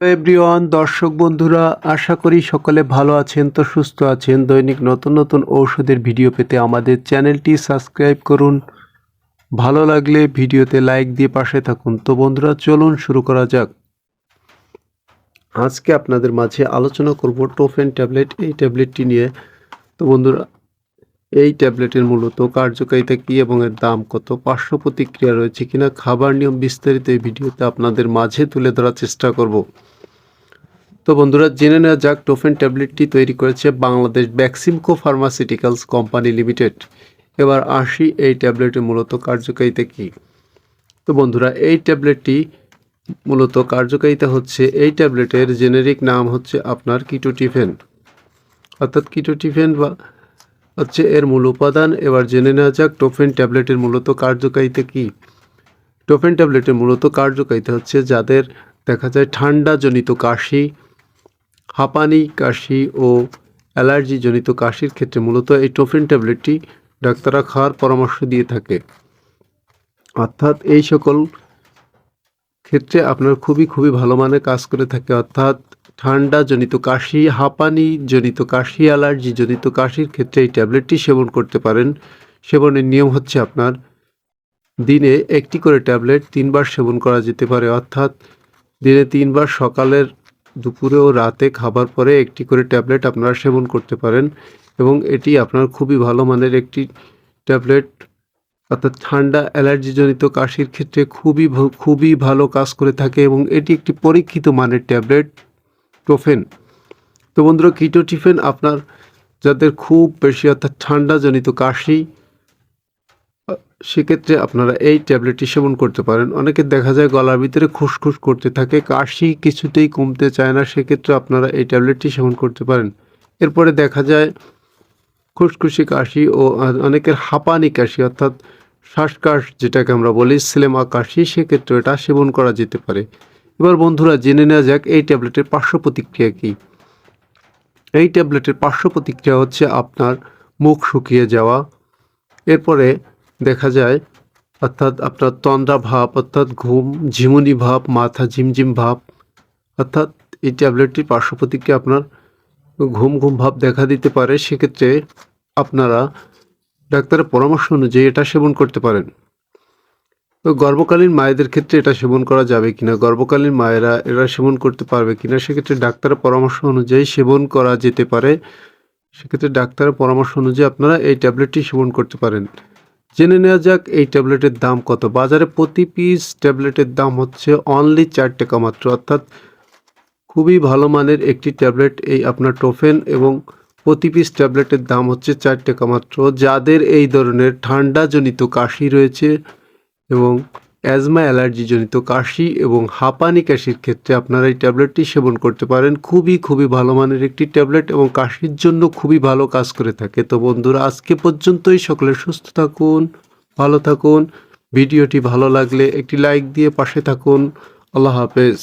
Everyone দর্শক বন্ধুরা, আশা করি সকলে ভালো আছেন তো সুস্থ আছেন। দৈনিক নতুন নতুন ঔষধের ভিডিও পেতে আমাদের চ্যানেলটি সাবস্ক্রাইব করুন। ভালো লাগলে ভিডিওতে লাইক দিয়ে পাশে থাকুন। তো বন্ধুরা, চলুন শুরু করা যাক। আজকে আপনাদের মাঝে আলোচনা করব টোফেন ট্যাবলেট এই ট্যাবলেটটি নিয়ে। তো বন্ধুরা এই ট্যাবলেটের মূলত কার্যকারিতা কী এবং এর দাম কত? পার্শ্ব প্রতিক্রিয়া রয়েছে কিনা? খাবার নিয়ম বিস্তারিত এই ভিডিওতে আপনাদের মাঝে তুলে ধরার চেষ্টা করব। তো বন্ধুরা, জেনে নেওয়া যাক, টোফেন ট্যাবলেটটি তৈরি করেছে Bangladesh Beximco pharmaceuticals company limited. এবার আসি, এই ট্যাবলেটের মূলত কার্যকারিতা কী? তো বন্ধুরা, এই ট্যাবলেটটি মূলত কার্যকারিতা হচ্ছে, এই ট্যাবলেটের জেনেরিক নাম হচ্ছে আপনার কিটোটিফেন। অর্থাৎ কিটোটিফেন বা হচ্ছে এর মূল উপাদান, এবার জেনে নেওয়া যাক, টোফেন ট্যাবলেটের মূলত কার্যকারিতা কী? টোফেন ট্যাবলেটের মূলত কার্যকারিতা হচ্ছে যাদের দেখা যায় ঠান্ডাজনিত কাশি, হাঁপানি কাশি ও অ্যালার্জিজনিত কাশির ক্ষেত্রে মূলত এই টোফেন ট্যাবলেটটি ডাক্তাররা খাওয়ার পরামর্শ দিয়ে থাকে। অর্থাৎ এই সকল ক্ষেত্রে আপনার খুবই খুবই ভালো মানের কাজ করে থাকে, অর্থাৎ ঠান্ডা জনিত কাশি, হাঁপানি জনিত কাশি, অ্যালার্জি জনিত কাশির ক্ষেত্রে এই ট্যাবলেটটি সেবন করতে পারেন। সেবনের নিয়ম হচ্ছে আপনার দিনে একটি করে ট্যাবলেট তিনবার সেবন করা যেতে পারে, অর্থাৎ দিনে তিনবার সকালের দুপুরে ও রাতে খাবার পরে একটি করে ট্যাবলেট আপনারা সেবন করতে পারেন এবং এটি আপনার খুবই ভালো মানের একটি ট্যাবলেট। অর্থাৎ ঠান্ডা অ্যালার্জিজনিত কাশির ক্ষেত্রে খুবই খুবই ভালো কাজ করে থাকে এবং এটি একটি পরীক্ষিত মানের ট্যাবলেট টোফেন তো বন্ধুরা, কিটোটিফেন আপনার যাদের খুব বেশি অর্থাৎ ঠান্ডাজনিত কাশি সেক্ষেত্রে আপনারা এই ট্যাবলেটটি সেবন করতে পারেন। অনেকে দেখা যায় গলার ভিতরে খুসখুস করতে থাকে, কাশি কিছুতেই কমতে চায় না, সেক্ষেত্রে আপনারা এই ট্যাবলেটটি সেবন করতে পারেন। এরপরে দেখা যায় খুসখুসি কাশি ও অনেকের হাঁপানি কাশি, অর্থাৎ শ্বাসকাশ, যেটাকে আমরা বলি সিলেমা কাশি, সেক্ষেত্রে এটা সেবন করা যেতে পারে। এবার বন্ধুরা, জেনে নেওয়া যাক, এই ট্যাবলেটের পার্শ্ব প্রতিক্রিয়া কী? এই ট্যাবলেটের পার্শ্ব প্রতিক্রিয়া হচ্ছে আপনার মুখ শুকিয়ে যাওয়া। এরপরে দেখা যায়, অর্থাৎ আপনার তন্দ্রা ভাব, অর্থাৎ ঘুম, ঝিমুনি ভাব, মাথা ঝিমঝিম ভাব, অর্থাৎ এই ট্যাবলেটটির পার্শ্ব প্রতিক্রিয়া আপনার ঘুম ঘুম ভাব দেখা দিতে পারে। সেক্ষেত্রে আপনারা ডাক্তারের পরামর্শ অনুযায়ী এটা সেবন করতে পারেন। তো গর্ভকালীন মায়েদের ক্ষেত্রে এটা সেবন করা যাবে কিনা, গর্ভকালীন মায়েরা এরা সেবন করতে পারবে কিনা, সেক্ষেত্রে ডাক্তারের পরামর্শ অনুযায়ী সেবন করা যেতে পারে। সেক্ষেত্রে ডাক্তারের পরামর্শ অনুযায়ী আপনারা এই ট্যাবলেটটি সেবন করতে পারেন। জেনে নেওয়া যাক এই ট্যাবলেটের দাম কত। বাজারে প্রতি পিস ট্যাবলেটের দাম হচ্ছে অনলি চার টাকা মাত্র। অর্থাৎ খুবই ভালো মানের একটি ট্যাবলেট, এই আপনার টোফেন এবং প্রতি পিস ট্যাবলেটের দাম হচ্ছে চার টাকা মাত্র। যাদের এই ধরনের ঠান্ডাজনিত কাশি রয়েছে এবং অ্যাজমা অ্যালার্জিজনিত কাশি এবং হাঁপানি কাশির ক্ষেত্রে আপনারা এই ট্যাবলেটটি সেবন করতে পারেন। খুবই খুবই ভালো মানের একটি ট্যাবলেট এবং কাশির জন্য খুবই ভালো কাজ করে থাকে। তো বন্ধুরা, আজকে পর্যন্তই। সকলে সুস্থ থাকুন, ভালো থাকুন। ভিডিওটি ভালো লাগলে একটি লাইক দিয়ে পাশে থাকুন। আল্লাহ হাফেজ।